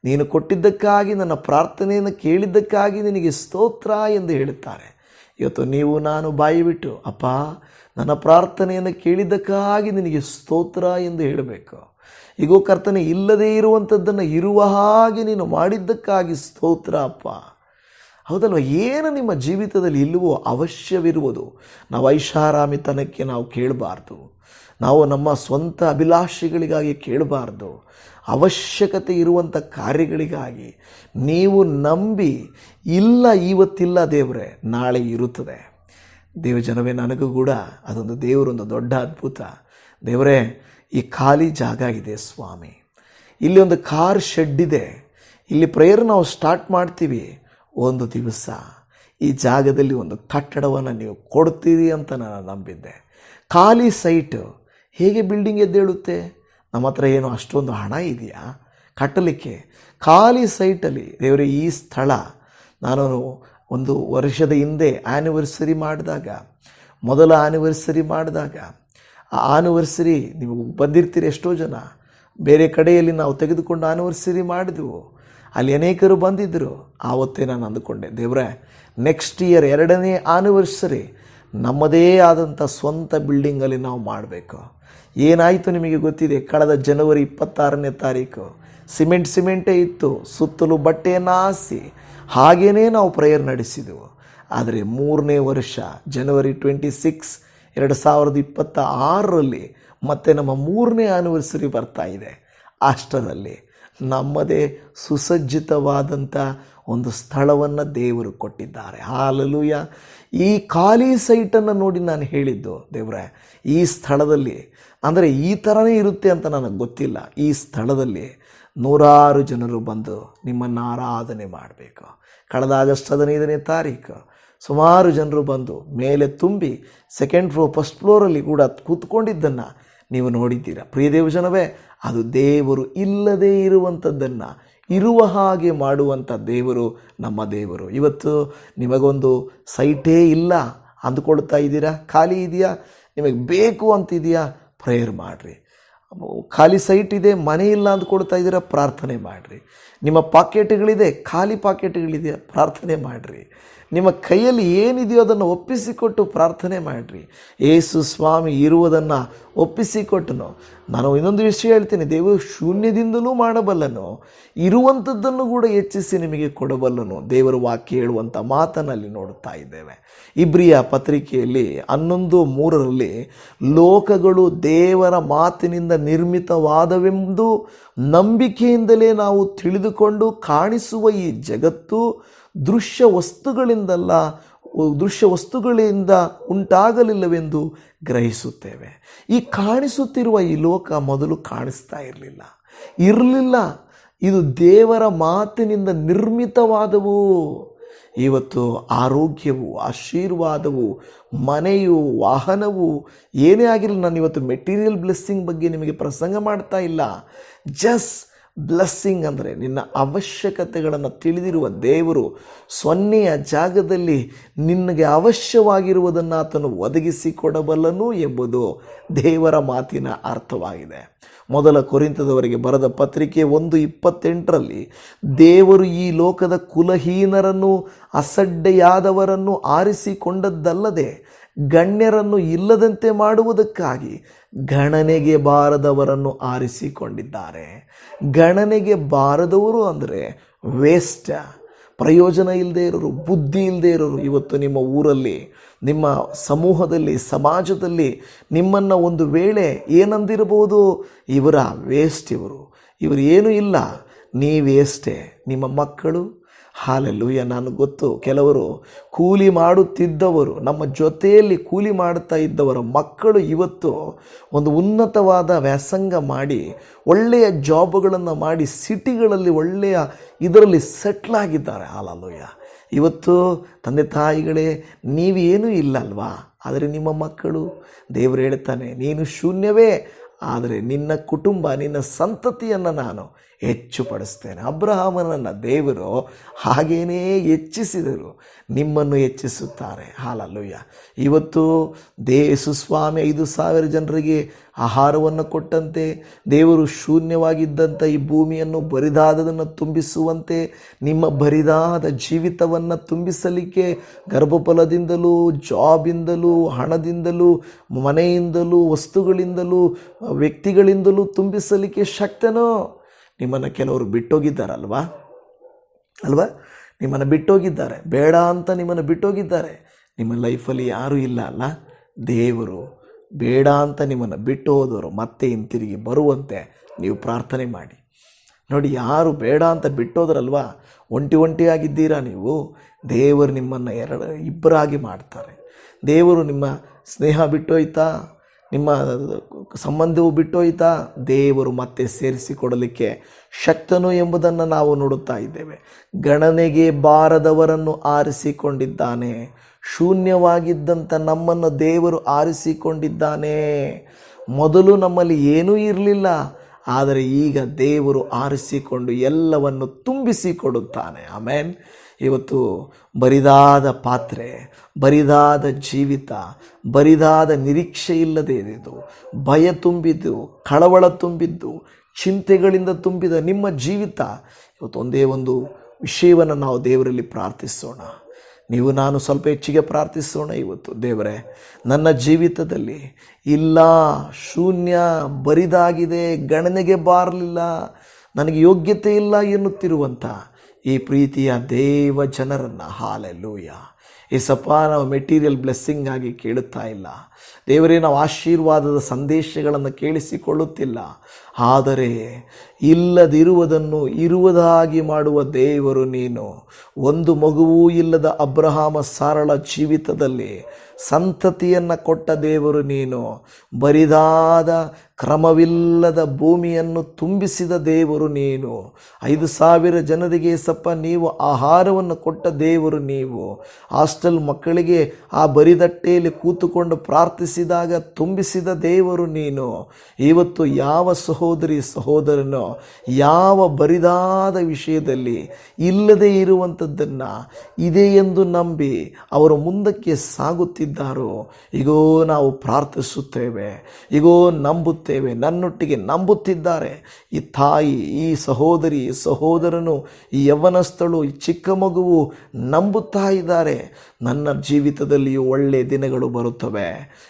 ನೀನು ಕೊಟ್ಟಿದ್ದಕ್ಕಾಗಿ, ನನ್ನ ಪ್ರಾರ್ಥನೆಯನ್ನು ಕೇಳಿದ್ದಕ್ಕಾಗಿ ನಿನಗೆ ಸ್ತೋತ್ರ ಎಂದು ಹೇಳುತ್ತಾರೆ. ಇವತ್ತು ನೀವು, ನಾನು ಬಾಯಿ ಬಿಟ್ಟು ಅಪ್ಪ, ನನ್ನ ಪ್ರಾರ್ಥನೆಯನ್ನು ಕೇಳಿದ್ದಕ್ಕಾಗಿ ನಿನಗೆ ಸ್ತೋತ್ರ ಎಂದು ಹೇಳಬೇಕು. ಈಗೋ ಕರ್ತನೆ, ಇಲ್ಲದೇ ಇರುವಂಥದ್ದನ್ನು ಇರುವ ಹಾಗೆ ನೀನು ಮಾಡಿದ್ದಕ್ಕಾಗಿ ಸ್ತೋತ್ರ, ಅಪ್ಪ. ಹೌದಲ್ವ? ಏನು ನಿಮ್ಮ ಜೀವಿತದಲ್ಲಿ ಇಲ್ಲವೋ ಅವಶ್ಯವಿರುವುದು. ನಾವು ಐಷಾರಾಮಿತನಕ್ಕೆ ನಾವು ಕೇಳಬಾರ್ದು. ನಾವು ನಮ್ಮ ಸ್ವಂತ ಅಭಿಲಾಷೆಗಳಿಗಾಗಿ ಕೇಳಬಾರ್ದು. ಅವಶ್ಯಕತೆ ಇರುವಂಥ ಕಾರ್ಯಗಳಿಗಾಗಿ ನೀವು ನಂಬಿ ಇಲ್ಲ ಇವತ್ತಿಲ್ಲ ದೇವರೇ, ನಾಳೆ ಇರುತ್ತದೆ. ದೇವ ಜನವೇ ನನಗೂ ಕೂಡ ಅದೊಂದು ದೇವರೊಂದು ದೊಡ್ಡ ಅದ್ಭುತ. ದೇವರೇ, ಈ ಖಾಲಿ ಜಾಗ ಇದೆ ಸ್ವಾಮಿ. ಇಲ್ಲಿ ಒಂದು ಕಾರ್ ಶೆಡ್ ಇದೆ. ಇಲ್ಲಿ ಪ್ರೇಯರ್ ನಾವು ಸ್ಟಾರ್ಟ್ ಮಾಡ್ತೀವಿ ಒಂದು ದಿವಸ. ಈ ಜಾಗದಲ್ಲಿ ಒಂದು ಕಟ್ಟಡವನ್ನು ನೀವು ಕೊಡ್ತೀರಿ ಅಂತ ನಾನು ನಂಬಿದ್ದೆ. ಖಾಲಿ ಸೈಟು ಹೇಗೆ ಬಿಲ್ಡಿಂಗ್ ಎದ್ದೇಳುತ್ತೆ ನಮ್ಮ ಹತ್ರ ಏನು ಅಷ್ಟೊಂದು ಹಣ ಇದೆಯಾ? ಕಟ್ಟಲಿಕ್ಕೆ ಖಾಲಿ ಸೈಟಲ್ಲಿ ದೇವರೇ, ಈ ಸ್ಥಳ ನಾನು ಒಂದು ವರ್ಷದ ಹಿಂದೆ ಆ್ಯನಿವರ್ಸರಿ ಮಾಡಿದಾಗ, ಮೊದಲ ಆ್ಯನಿವರ್ಸರಿ ಮಾಡಿದಾಗ, ಆ ಆ್ಯನಿವರ್ಸರಿ ನೀವು ಬಂದಿರ್ತೀರಿ ಎಷ್ಟೋ ಜನ. ಬೇರೆ ಕಡೆಯಲ್ಲಿ ನಾವು ತೆಗೆದುಕೊಂಡು ಆ್ಯನಿವರ್ಸರಿ ಮಾಡಿದೆವು. ಅಲ್ಲಿ ಅನೇಕರು ಬಂದಿದ್ದರು ಆವತ್ತೇ ನಾನು ಅಂದುಕೊಂಡೆ, ದೇವ್ರೆ ನೆಕ್ಸ್ಟ್ ಇಯರ್ ಎರಡನೇ ಆ್ಯನಿವರ್ಸರಿ ನಮ್ಮದೇ ಆದಂಥ ಸ್ವಂತ ಬಿಲ್ಡಿಂಗಲ್ಲಿ ನಾವು ಮಾಡಬೇಕು. ಏನಾಯಿತು ನಿಮಗೆ ಗೊತ್ತಿದೆ? ಕಳೆದ ಜನವರಿ ಇಪ್ಪತ್ತಾರನೇ ತಾರೀಕು. ಸಿಮೆಂಟ್ ಸಿಮೆಂಟೇ ಇತ್ತು, ಸುತ್ತಲೂ ಬಟ್ಟೆಯನ್ನು ಹಾಸಿ ಹಾಗೇ ನಾವು ಪ್ರೇಯರ್ ನಡೆಸಿದೆವು. ಆದರೆ ಮೂರನೇ ವರ್ಷ, ಜನವರಿ ಟ್ವೆಂಟಿ ಸಿಕ್ಸ್ ಎರಡು ಸಾವಿರದ ಇಪ್ಪತ್ತ ಆರರಲ್ಲಿ ಮತ್ತೆ ನಮ್ಮ ಮೂರನೇ ಆನಿವರ್ಸರಿ ಬರ್ತಾ ಇದೆ. ಅಷ್ಟರಲ್ಲಿ ನಮ್ಮದೇ ಸುಸಜ್ಜಿತವಾದಂಥ ಒಂದು ಸ್ಥಳವನ್ನು ದೇವರು ಕೊಟ್ಟಿದ್ದಾರೆ. ಹಾಲಲೂಯ. ಈ ಖಾಲಿ ಸೈಟನ್ನು ನೋಡಿ ನಾನು ಹೇಳಿದ್ದು, ದೇವರೇ, ಈ ಸ್ಥಳದಲ್ಲಿ, ಅಂದರೆ ಈ ಥರನೇ ಇರುತ್ತೆ ಅಂತ ನನಗೆ ಗೊತ್ತಿಲ್ಲ. ಈ ಸ್ಥಳದಲ್ಲಿ ನೂರಾರು ಜನರು ಬಂದು ನಿಮ್ಮನ್ನು ಆರಾಧನೆ ಮಾಡಬೇಕು. ಕಳೆದ ಆಗಸ್ಟ್ ಹದಿನೈದನೇ ತಾರೀಕು ಸುಮಾರು ಜನರು ಬಂದು ಮೇಲೆ ತುಂಬಿ ಸೆಕೆಂಡ್ ಫ್ಲೋರ್ ಫಸ್ಟ್ ಫ್ಲೋರಲ್ಲಿ ಕೂಡ ಕೂತ್ಕೊಂಡಿದ್ದನ್ನು ನೀವು ನೋಡಿದ್ದೀರಾ. ಪ್ರಿಯ ದೇವಜನವೇ, ಅದು ದೇವರು ಇಲ್ಲದೇ ಇರುವಂಥದ್ದನ್ನು ಇರುವ ಹಾಗೆ ಮಾಡುವಂಥ ದೇವರು ನಮ್ಮ ದೇವರು. ಇವತ್ತು ನಿಮಗೊಂದು ಸೈಟೇ ಇಲ್ಲ. ಅಂದುಕೊಳ್ತಾ ಇದ್ದೀರಾ? ಖಾಲಿ ಇದೆಯಾ? ನಿಮಗೆ ಬೇಕು ಅಂತಿದೆಯಾ? ಪ್ರೇಯರ್ ಮಾಡಿರಿ. ಖಾಲಿ ಸೈಟ್ ಇದೆ, ಮನೆ ಇಲ್ಲ ಅಂದ್ಕೊಳ್ತಾ ಇದ್ದೀರಾ? ಪ್ರಾರ್ಥನೆ ಮಾಡಿರಿ. ನಿಮ್ಮ ಪಾಕೆಟ್ಗಳಿದೆ, ಖಾಲಿ ಪಾಕೆಟ್ಗಳಿದೆಯಾ ಪ್ರಾರ್ಥನೆ ಮಾಡಿರಿ. ನಿಮ್ಮ ಕೈಯಲ್ಲಿ ಏನಿದೆಯೋ ಅದನ್ನು ಒಪ್ಪಿಸಿಕೊಟ್ಟು ಪ್ರಾರ್ಥನೆ ಮಾಡಿರಿ. ಏಸು ಸ್ವಾಮಿ ಇರುವುದನ್ನು ಒಪ್ಪಿಸಿಕೊಟ್ಟನು. ನಾನು ಇನ್ನೊಂದು ವಿಷಯ ಹೇಳ್ತೀನಿ. ದೇವರು ಶೂನ್ಯದಿಂದಲೂ ಮಾಡಬಲ್ಲನು. ಇರುವಂಥದ್ದನ್ನು ಕೂಡ ಹೆಚ್ಚಿಸಿ ನಿಮಗೆ ಕೊಡಬಲ್ಲನು. ದೇವರ ವಾಕ್ಯ ಹೇಳುವಂಥ ಮಾತನಲ್ಲಿ ನೋಡುತ್ತಾ ಇದ್ದೇವೆ. ಇಬ್ರಿಯ ಪತ್ರಿಕೆಯಲ್ಲಿ ಹನ್ನೊಂದು ಮೂರರಲ್ಲಿ, ಲೋಕಗಳು ದೇವರ ಮಾತಿನಿಂದ ನಿರ್ಮಿತವಾದವೆಂದು ನಂಬಿಕೆಯಿಂದಲೇ ನಾವು ತಿಳಿದುಕೊಂಡು ಕಾಣಿಸುವ ಈ ಜಗತ್ತು ದೃಶ್ಯ ವಸ್ತುಗಳಿಂದಲ್ಲ, ದೃಶ್ಯ ವಸ್ತುಗಳಿಂದ ಉಂಟಾಗಲಿಲ್ಲವೆಂದು ಗ್ರಹಿಸುತ್ತೇವೆ. ಈ ಕಾಣಿಸುತ್ತಿರುವ ಈ ಲೋಕ ಮೊದಲು ಕಾಣಿಸ್ತಾ ಇರಲಿಲ್ಲ. ಇರಲಿಲ್ಲ. ಇದು ದೇವರ ಮಾತಿನಿಂದ ನಿರ್ಮಿತವಾದವು. ಇವತ್ತು ಆರೋಗ್ಯವು, ಆಶೀರ್ವಾದವು, ಮನೆಯು, ವಾಹನವು ಏನೇ ಆಗಿರಲಿ, ನಾನು ಇವತ್ತು ಮೆಟೀರಿಯಲ್ ಬ್ಲೆಸ್ಸಿಂಗ್ ಬಗ್ಗೆ ನಿಮಗೆ ಪ್ರಸಂಗ ಮಾಡ್ತಾ ಇಲ್ಲ. ಜಸ್ಟ್ ಬ್ಲೆಸ್ಸಿಂಗ್ ಅಂದರೆ ನಿನ್ನ ಅವಶ್ಯಕತೆಗಳನ್ನು ತಿಳಿದಿರುವ ದೇವರು ಸೊನ್ನೆಯ ಜಾಗದಲ್ಲಿ ನಿನಗೆ ಅವಶ್ಯವಾಗಿರುವುದನ್ನು ಆತನು ಒದಗಿಸಿಕೊಡಬಲ್ಲನು ಎಂಬುದು ದೇವರ ಮಾತಿನ ಅರ್ಥವಾಗಿದೆ. ಮೊದಲ ಕೊರಿಂತದವರಿಗೆ ಬರೆದ ಪತ್ರಿಕೆ ಒಂದು ಇಪ್ಪತ್ತೆಂಟರಲ್ಲಿ, ದೇವರು ಈ ಲೋಕದ ಕುಲಹೀನರನ್ನು, ಅಸಡ್ಡೆಯಾದವರನ್ನು ಆರಿಸಿಕೊಂಡದ್ದಲ್ಲದೆ ಗಣ್ಯರನ್ನು ಇಲ್ಲದಂತೆ ಮಾಡುವುದಕ್ಕಾಗಿ ಗಣನೆಗೆ ಬಾರದವರನ್ನು ಆರಿಸಿಕೊಂಡಿದ್ದಾರೆ. ಗಣನೆಗೆ ಬಾರದವರು ಅಂದರೆ ವೇಸ್ಟ ಪ್ರಯೋಜನ ಇಲ್ಲದೆ ಇರೋರು, ಬುದ್ಧಿ ಇಲ್ಲದೆ ಇರೋರು. ಇವತ್ತು ನಿಮ್ಮ ಊರಲ್ಲಿ, ನಿಮ್ಮ ಸಮೂಹದಲ್ಲಿ, ಸಮಾಜದಲ್ಲಿ ನಿಮ್ಮನ್ನು ಒಂದು ವೇಳೆ ಏನಂದಿರಬಹುದು? ಇವರ ವೇಸ್ಟ್ ಇವರು. ಇವರು ಏನೂ ಇಲ್ಲ ನೀವೇಷ್ಟೇ ನಿಮ್ಮ ಮಕ್ಕಳು ಹಾಲೆಲ್ಲೂಯ್ಯ ನಾನು ಗೊತ್ತು. ಕೆಲವರು ಕೂಲಿ ಮಾಡುತ್ತಿದ್ದವರು, ನಮ್ಮ ಜೊತೆಯಲ್ಲಿ ಕೂಲಿ ಮಾಡುತ್ತಾ ಇದ್ದವರ ಮಕ್ಕಳು ಇವತ್ತು ಒಂದು ಉನ್ನತವಾದ ವ್ಯಾಸಂಗ ಮಾಡಿ, ಒಳ್ಳೆಯ ಜಾಬ್ಗಳನ್ನು ಮಾಡಿ, ಸಿಟಿಗಳಲ್ಲಿ ಒಳ್ಳೆಯ ಇದರಲ್ಲಿ ಸೆಟ್ಲ್ ಆಗಿದ್ದಾರೆ. ಹಾಲಲ್ಲೂಯ್ಯ ಇವತ್ತು ತಂದೆ ತಾಯಿಗಳೇ ನೀವೇನೂ ಇಲ್ಲಲ್ವಾ? ಆದರೆ ನಿಮ್ಮ ಮಕ್ಕಳು, ದೇವರು ಹೇಳ್ತಾನೆ, ನೀನು ಶೂನ್ಯವೇ, ಆದರೆ ನಿನ್ನ ಕುಟುಂಬ, ನಿನ್ನ ಸಂತತಿಯನ್ನು ನಾನು ಹೆಚ್ಚು ಪಡಿಸ್ತೇನೆ ಅಬ್ರಹಾಮನನ್ನು ದೇವರು ಹಾಗೇನೇ ಹೆಚ್ಚಿಸಿದರು, ನಿಮ್ಮನ್ನು ಹೆಚ್ಚಿಸುತ್ತಾರೆ. ಹಾಲಲ್ಲುಯ್ಯ. ಇವತ್ತು ದೇ ಸುಸ್ವಾಮಿ ಐದು ಸಾವಿರ ಜನರಿಗೆ ಆಹಾರವನ್ನು ಕೊಟ್ಟಂತೆ, ದೇವರು ಶೂನ್ಯವಾಗಿದ್ದಂಥ ಈ ಭೂಮಿಯನ್ನು ಬರಿದಾದದನ್ನು ತುಂಬಿಸುವಂತೆ, ನಿಮ್ಮ ಬರಿದಾದ ಜೀವಿತವನ್ನು ತುಂಬಿಸಲಿಕ್ಕೆ ಗರ್ಭಫಲದಿಂದಲೂ, ಜಾಬಿಂದಲೂ, ಹಣದಿಂದಲೂ, ಮನೆಯಿಂದಲೂ, ವಸ್ತುಗಳಿಂದಲೂ, ವ್ಯಕ್ತಿಗಳಿಂದಲೂ ತುಂಬಿಸಲಿಕ್ಕೆ ಶಕ್ತನೋ. ನಿಮ್ಮನ್ನು ಕೆಲವರು ಬಿಟ್ಟೋಗಿದ್ದಾರಲ್ವಾ? ಅಲ್ವಾ? ನಿಮ್ಮನ್ನು ಬಿಟ್ಟೋಗಿದ್ದಾರೆ. ಬೇಡ ಅಂತ ನಿಮ್ಮನ್ನು ಬಿಟ್ಟೋಗಿದ್ದಾರೆ. ನಿಮ್ಮ ಲೈಫಲ್ಲಿ ಯಾರೂ ಇಲ್ಲ ಅಲ್ಲ? ದೇವರು. ಬೇಡ ಅಂತ ನಿಮ್ಮನ್ನು ಬಿಟ್ಟು ಹೋದವರು ಮತ್ತೆ ಹಿಂತಿರುಗಿ ಬರುವಂತೆ ನೀವು ಪ್ರಾರ್ಥನೆ ಮಾಡಿ. ನೋಡಿ, ಯಾರು ಬೇಡ ಅಂತ ಬಿಟ್ಟೋದ್ರಲ್ವಾ? ಒಂಟಿ ಒಂಟಿಯಾಗಿದ್ದೀರಾ ನೀವು? ದೇವರು ನಿಮ್ಮನ್ನು ಎರಡು ಇಬ್ಬರಾಗಿ ಮಾಡ್ತಾರೆ. ದೇವರು ನಿಮ್ಮ ಸ್ನೇಹ ಬಿಟ್ಟೋಯ್ತಾ? ನಿಮ್ಮ ಸಂಬಂಧವು ಬಿಟ್ಟೋಯ್ತಾ? ದೇವರು ಮತ್ತೆ ಸೇರಿಸಿಕೊಡಲಿಕ್ಕೆ ಶಕ್ತನು ಎಂಬುದನ್ನು ನಾವು ನೋಡುತ್ತಾ ಇದ್ದೇವೆ. ಗಣನೆಗೆ ಬಾರದವರನ್ನು ಆರಿಸಿಕೊಂಡಿದ್ದಾನೆ. ಶೂನ್ಯವಾಗಿದ್ದಂಥ ನಮ್ಮನ್ನು ದೇವರು ಆರಿಸಿಕೊಂಡಿದ್ದಾನೆ. ಮೊದಲು ನಮ್ಮಲ್ಲಿ ಏನೂ ಇರಲಿಲ್ಲ. ಆದರೆ ಈಗ ದೇವರು ಆರಿಸಿಕೊಂಡು ಎಲ್ಲವನ್ನು ತುಂಬಿಸಿಕೊಡುತ್ತಾನೆ ಆಮೇನ್. ಇವತ್ತು ಬರಿದಾದ ಪಾತ್ರೆ, ಬರಿದಾದ ಜೀವಿತ, ಬರಿದಾದ ನಿರೀಕ್ಷೆ ಇಲ್ಲದೆ ಭಯ ತುಂಬಿದ್ದು, ಕಳವಳ ತುಂಬಿದ್ದು, ಚಿಂತೆಗಳಿಂದ ತುಂಬಿದ ನಿಮ್ಮ ಜೀವಿತ, ಇವತ್ತು ಒಂದೇ ಒಂದು ವಿಷಯವನ್ನು ನಾವು ದೇವರಲ್ಲಿ ಪ್ರಾರ್ಥಿಸೋಣ. ನೀವು ನಾನು ಸ್ವಲ್ಪ ಹೆಚ್ಚಿಗೆ ಪ್ರಾರ್ಥಿಸೋಣ ಇವತ್ತು. ದೇವರೇ, ನನ್ನ ಜೀವಿತದಲ್ಲಿ ಇಲ್ಲ, ಶೂನ್ಯ ಬರಿದಾಗಿದೆ, ಗಣನೆಗೆ ಬಾರಲಿಲ್ಲ, ನನಗೆ ಯೋಗ್ಯತೆ ಇಲ್ಲ ಎನ್ನುತ್ತಿರುವಂಥ ಈ ಪ್ರೀತಿಯ ದೇವ ಜನರನ್ನು ಹಾಲೆಲ್ಲೂಯ ಏಸಪ್ಪ, ನಾವು ಮೆಟೀರಿಯಲ್ ಬ್ಲೆಸ್ಸಿಂಗ್ ಆಗಿ ಕೇಳುತ್ತಾ ಇಲ್ಲ. ದೇವರೇ, ನಾವು ಆಶೀರ್ವಾದದ ಸಂದೇಶಗಳನ್ನು ಕೇಳಿಸಿಕೊಳ್ಳುತ್ತಿಲ್ಲ. ಆದರೆ, ಇಲ್ಲದಿರುವುದನ್ನು ಇರುವುದಾಗಿ ಮಾಡುವ ದೇವರು ನೀನು. ಒಂದು ಮಗುವೂ ಇಲ್ಲದ ಅಬ್ರಹಾಮ ಸಾರಳ ಜೀವಿತದಲ್ಲಿ ಸಂತತಿಯನ್ನು ಕೊಟ್ಟ ದೇವರು ನೀನು. ಬರಿದಾದ ಕ್ರಮವಿಲ್ಲದ ಭೂಮಿಯನ್ನು ತುಂಬಿಸಿದ ದೇವರು ನೀನು. ಐದು ಸಾವಿರ ಜನರಿಗೆ ಸಪ್ಪ ನೀವು ಆಹಾರವನ್ನು ಕೊಟ್ಟ ದೇವರು ನೀವು. ಹಾಸ್ಟೆಲ್ ಮಕ್ಕಳಿಗೆ ಆ ಬರಿದಟ್ಟೆಯಲ್ಲಿ ಕೂತುಕೊಂಡು ಪ್ರಾರ್ಥಿಸಿದಾಗ ತುಂಬಿಸಿದ ದೇವರು ನೀನು. ಇವತ್ತು ಯಾವ ಸಹೋದರಿ ಸಹೋದರನೋ, ಯಾವ ಬರಿದಾದ ವಿಷಯದಲ್ಲಿ ಇಲ್ಲದೆ ಇರುವಂಥದ್ದನ್ನು ಇದೆ ಎಂದು ನಂಬಿ ಅವರು ಮುಂದಕ್ಕೆ ಸಾಗುತ್ತಿದ್ದಾರೋ ಈಗೋ ನಾವು ಪ್ರಾರ್ಥಿಸುತ್ತೇವೆ. ಈಗೋ ನಂಬುತ್ತೇವೆ. ನನ್ನೊಟ್ಟಿಗೆ ನಂಬುತ್ತಿದ್ದಾರೆ. ಈ ತಾಯಿ, ಈ ಸಹೋದರಿ ಸಹೋದರನು, ಈ ಯವನಸ್ಥಳು, ಈ ಚಿಕ್ಕ ಮಗುವು ನಂಬುತ್ತಾ ಇದ್ದಾರೆ. ನನ್ನ ಜೀವಿತದಲ್ಲಿಯೂ ಒಳ್ಳೆಯ ದಿನಗಳು ಬರುತ್ತವೆ.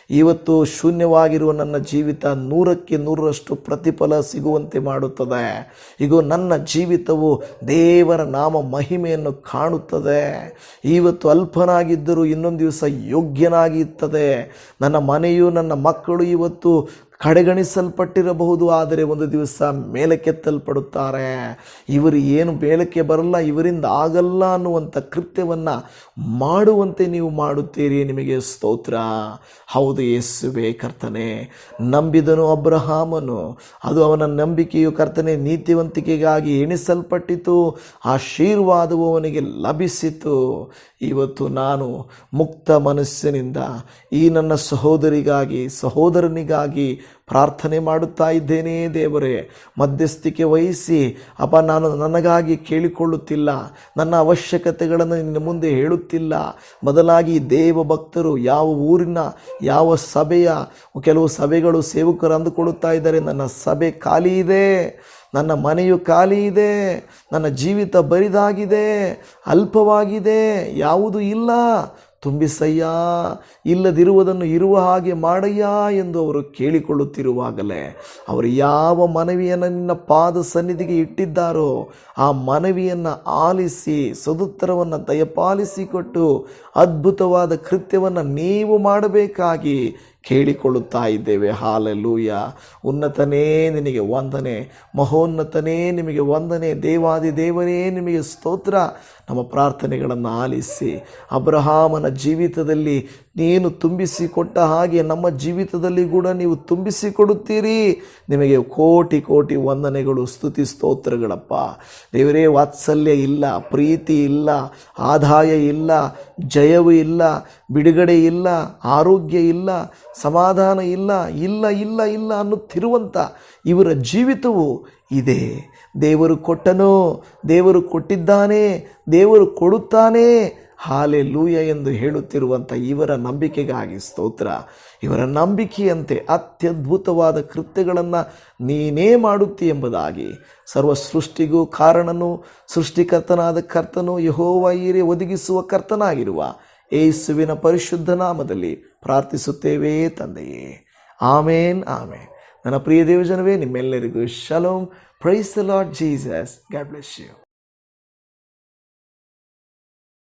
ಇವತ್ತು ಶೂನ್ಯವಾಗಿರುವ ನನ್ನ ಜೀವಿತ ನೂರಕ್ಕೆ ನೂರರಷ್ಟು ಪ್ರತಿಫಲ ಸಿಗುವಂತೆ ಮಾಡುತ್ತದೆ. ಈಗ ನನ್ನ ಜೀವಿತವು ದೇವರ ನಾಮ ಮಹಿಮೆಯನ್ನು ಕಾಣುತ್ತದೆ. ಇವತ್ತು ಅಲ್ಪನಾಗಿದ್ದರೂ ಇನ್ನೊಂದು ದಿವಸ ಯೋಗ್ಯನಾಗಿರ್ತದೆ ನನ್ನ ಮನೆಯು, ನನ್ನ ಮಕ್ಕಳು ಇವತ್ತು ಕಡೆಗಣಿಸಲ್ಪಟ್ಟಿರಬಹುದು, ಆದರೆ ಒಂದು ದಿವಸ ಮೇಲಕ್ಕೆತ್ತಲ್ಪಡುತ್ತಾರೆ. ಇವರು ಏನು ಮೇಲಕ್ಕೆ ಬರಲ್ಲ, ಇವರಿಂದ ಆಗಲ್ಲ ಅನ್ನುವಂಥ ಕೃತ್ಯವನ್ನು ಮಾಡುವಂತೆ ನೀವು ಮಾಡುತ್ತೀರಿ. ನಿಮಗೆ ಸ್ತೋತ್ರ. ಹೌದು, ಯೇಸುವೆ ಕರ್ತನೆ, ನಂಬಿದನು ಅಬ್ರಹಾಮನು. ಅದು ಅವನ ನಂಬಿಕೆಯು ಕರ್ತನೆ, ನೀತಿವಂತಿಕೆಗಾಗಿ ಎಣಿಸಲ್ಪಟ್ಟಿತು, ಆಶೀರ್ವಾದವು ಅವನಿಗೆ ಲಭಿಸಿತು. ಇವತ್ತು ನಾನು ಮುಕ್ತ ಮನಸ್ಸಿನಿಂದ ಈ ನನ್ನ ಸಹೋದರಿಗಾಗಿ, ಸಹೋದರನಿಗಾಗಿ ಪ್ರಾರ್ಥನೆ ಮಾಡುತ್ತಾ ಇದ್ದೇನೆ ದೇವರೇ, ಮಧ್ಯಸ್ಥಿಕೆ ವಹಿಸಿ. ಅಪ್ಪ, ನಾನು ನನಗಾಗಿ ಕೇಳಿಕೊಳ್ಳುತ್ತಿಲ್ಲ. ನನ್ನ ಅವಶ್ಯಕತೆಗಳನ್ನು ನಿನ್ನ ಮುಂದೆ ಹೇಳುತ್ತಿಲ್ಲ. ಬದಲಾಗಿ ದೇವ ಭಕ್ತರು ಯಾವ ಊರಿನ, ಯಾವ ಸಭೆಯ, ಕೆಲವು ಸಭೆಗಳು ಸೇವಕರು ಅಂದುಕೊಳ್ಳುತ್ತಾ ಇದ್ದಾರೆ. ನನ್ನ ಸಭೆ ಖಾಲಿ ಇದೆ. ನನ್ನ ಮನೆಯು ಖಾಲಿ ಇದೆ. ನನ್ನ ಜೀವಿತ ಬರಿದಾಗಿದೆ. ಅಲ್ಪವಾಗಿದೆ. ಯಾವುದು ಇಲ್ಲ. ತುಂಬಿಸಯ್ಯ, ಇಲ್ಲದಿರುವುದನ್ನು ಇರುವ ಹಾಗೆ ಮಾಡಯ್ಯ ಎಂದು ಅವರು ಕೇಳಿಕೊಳ್ಳುತ್ತಿರುವಾಗಲೇ ಅವರು ಯಾವ ಮನವಿಯನ್ನು ನಿನ್ನ ಪಾದ ಸನ್ನಿಧಿಗೆ ಇಟ್ಟಿದ್ದಾರೋ ಆ ಮನವಿಯನ್ನು ಆಲಿಸಿ, ಸದುತ್ತರವನ್ನು ದಯಪಾಲಿಸಿಕೊಟ್ಟು ಅದ್ಭುತವಾದ ಕೃತ್ಯವನ್ನು ನೀವು ಮಾಡಬೇಕಾಗಿ ಕೇಳಿಕೊಳ್ಳುತ್ತಾ ಇದ್ದೇವೆ. ಹಾಲೆಲೂಯ. ಉನ್ನತನೇ ನಿನಗೆ ವಂದನೆ. ಮಹೋನ್ನತನೇ ನಿಮಗೆ ವಂದನೆ. ದೇವಾದಿ ದೇವರೇ, ನಿಮಗೆ ಸ್ತೋತ್ರ. ನಮ್ಮ ಪ್ರಾರ್ಥನೆಗಳನ್ನು ಆಲಿಸಿ ಅಬ್ರಹಾಮನ ಜೀವಿತದಲ್ಲಿ ನೀನು ತುಂಬಿಸಿಕೊಟ್ಟ ಹಾಗೆ ನಮ್ಮ ಜೀವಿತದಲ್ಲಿ ಕೂಡ ನೀವು ತುಂಬಿಸಿಕೊಡುತ್ತೀರಿ. ನಿಮಗೆ ಕೋಟಿ ಕೋಟಿ ವಂದನೆಗಳು, ಸ್ತುತಿ ಸ್ತೋತ್ರಗಳಪ್ಪ. ದೇವರೇ, ವಾತ್ಸಲ್ಯ ಇಲ್ಲ, ಪ್ರೀತಿ ಇಲ್ಲ, ಆದಾಯ ಇಲ್ಲ, ಜಯವು ಇಲ್ಲ, ಬಿಡುಗಡೆ ಇಲ್ಲ, ಆರೋಗ್ಯ ಇಲ್ಲ, ಸಮಾಧಾನ ಇಲ್ಲ ಇಲ್ಲ ಇಲ್ಲ ಇಲ್ಲ ಅನ್ನುತ್ತಿರುವಂಥ ಇವರ ಜೀವಿತವು ಇದೆ. ದೇವರು ಕೊಟ್ಟನು? ದೇವರು ಕೊಟ್ಟಿದ್ದಾನೆ? ದೇವರು ಕೊಡುತ್ತಾನೆ? ಹಾಲೆ ಲೂಯ ಎಂದು ಹೇಳುತ್ತಿರುವಂಥ ಇವರ ನಂಬಿಕೆಗಾಗಿ ಸ್ತೋತ್ರ. ಇವರ ನಂಬಿಕೆಯಂತೆ ಅತ್ಯದ್ಭುತವಾದ ಕೃತ್ಯಗಳನ್ನು ನೀನೇ ಮಾಡುತ್ತಿ ಎಂಬುದಾಗಿ. ಸರ್ವ ಸೃಷ್ಟಿಗೂ ಕಾರಣನು, ಸೃಷ್ಟಿಕರ್ತನಾದ ಕರ್ತನು, ಯಹೋವ ಈರೆ ಒದಗಿಸುವ ಕರ್ತನಾಗಿರುವ ಏಸುವಿನ ಪರಿಶುದ್ಧ ನಾಮದಲ್ಲಿ ಪ್ರಾರ್ಥಿಸುತ್ತೇವೆ ತಂದೆಯೇ. ಆಮೇನ್ ಆಮೇನ್. ನನ್ನ ಪ್ರಿಯ ದೇವಜನವೇ, ನಿಮ್ಮೆಲ್ಲರಿಗೂ shalom. Praise the Lord Jesus God bless you